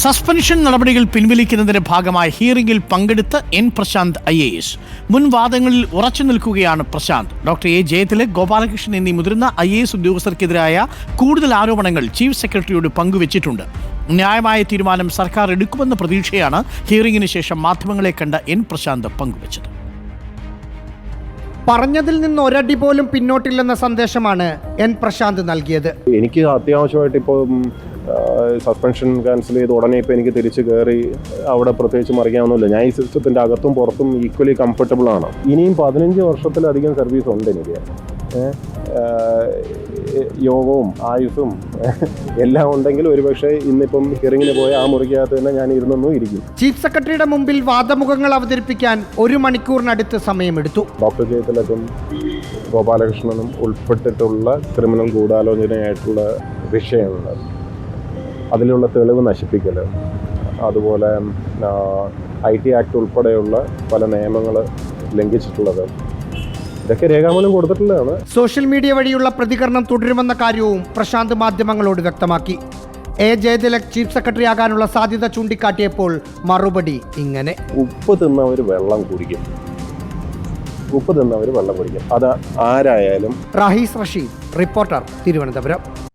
Suspension നടപടികൾ പിൻവലിക്കുന്നതിന്റെ ഭാഗമായ ഹിയറിംഗിൽ പങ്കെടുത്ത N Prashant I A S. മുൻ വാദങ്ങളിൽ ഉറച്ചു നിൽക്കുകയാണ് പ്രശാന്ത്. ഡോക്ടർ എ ജയതിലക് ഗോപാലകൃഷ്ണൻ എന്നീ മുതിർന്ന ഐ എ എസ് ഉദ്യോഗസ്ഥർക്കെതിരായ കൂടുതൽ ആരോപണങ്ങൾ ചീഫ് സെക്രട്ടറിയോട് പങ്കുവച്ചിട്ടുണ്ട്. ന്യായമായ തീരുമാനം സർക്കാർ എടുക്കുമെന്ന പ്രതീക്ഷയാണ് ഹിയറിംഗിന് ശേഷം മാധ്യമങ്ങളെ കണ്ട എൻ പ്രശാന്ത് പങ്കുവച്ചത്. പറഞ്ഞതിൽ നിന്ന് ഒരടി പോലും പിന്നോട്ടില്ലെന്ന സന്ദേശമാണ് എൻ പ്രശാന്ത് നൽകിയത്. എനിക്ക് അത്യാവശ്യമായിട്ട് ഇപ്പോൾ സസ്പെൻഷൻ ക്യാൻസൽ ചെയ്ത് ഉടനെ ഇപ്പോൾ എനിക്ക് തിരിച്ച് കയറി അവിടെ പ്രത്യേകിച്ച് മറിക്കാവുന്നില്ല ഞാൻ ഈ സിസ്റ്റത്തിന്റെ അകത്തും പുറത്തും ഈക്വലി കംഫർട്ടബിൾ ആണ്. ഇനിയും പതിനഞ്ച് വർഷത്തിലധികം സർവീസ് ഉണ്ട് എനിക്ക്. യോഗവും ആയുസും എല്ലാം ഉണ്ടെങ്കിൽ ഒരുപക്ഷെ ഇന്നിപ്പം ഹിയറിങ്ങിന് പോയ ആ മുറിക്കകത്ത് തന്നെ ഞാൻ ഇരുന്നൊന്നും ഇരിക്കും. ചീഫ് സെക്രട്ടറിയുടെ മുമ്പിൽ വാദമുഖങ്ങൾ അവതരിപ്പിക്കാൻ ഒരു മണിക്കൂറിനടുത്ത് സമയമെടുത്തു. ഡോക്ടർ ജയതിലക്കും ഗോപാലകൃഷ്ണനും ഉൾപ്പെട്ടിട്ടുള്ള ക്രിമിനൽ ഗൂഢാലോചനയായിട്ടുള്ള വിഷയങ്ങൾ. അതിലുള്ള തെളിവ് നശിപ്പിക്കൽ അതുപോലെ ഐ ടി ആക്ട് ഉൾപ്പെടെയുള്ള പല നിയമങ്ങൾ ലംഘിച്ചിട്ടുള്ളത്. ഇതൊക്കെ രേഖാമൂലം കൊടുത്തിട്ടുള്ളതാണ്. സോഷ്യൽ മീഡിയ വഴിയുള്ള പ്രതികരണം തുടരുമെന്ന കാര്യവും പ്രശാന്ത് മാധ്യമങ്ങളോട് വ്യക്തമാക്കി. എ. ജയതിലക് ചീഫ് സെക്രട്ടറി ആകാനുള്ള സാധ്യത ചൂണ്ടിക്കാട്ടിയപ്പോൾ മറുപടി ഇങ്ങനെ. ഉപ്പ് തിന്നവർ വെള്ളം കുടിക്കും. ഉപ്പ് തിന്നവർ വെള്ളം കുടിക്കും. അത് ആരായാലും. റാഹീസ് റഷീദ് റിപ്പോർട്ടർ തിരുവനന്തപുരം.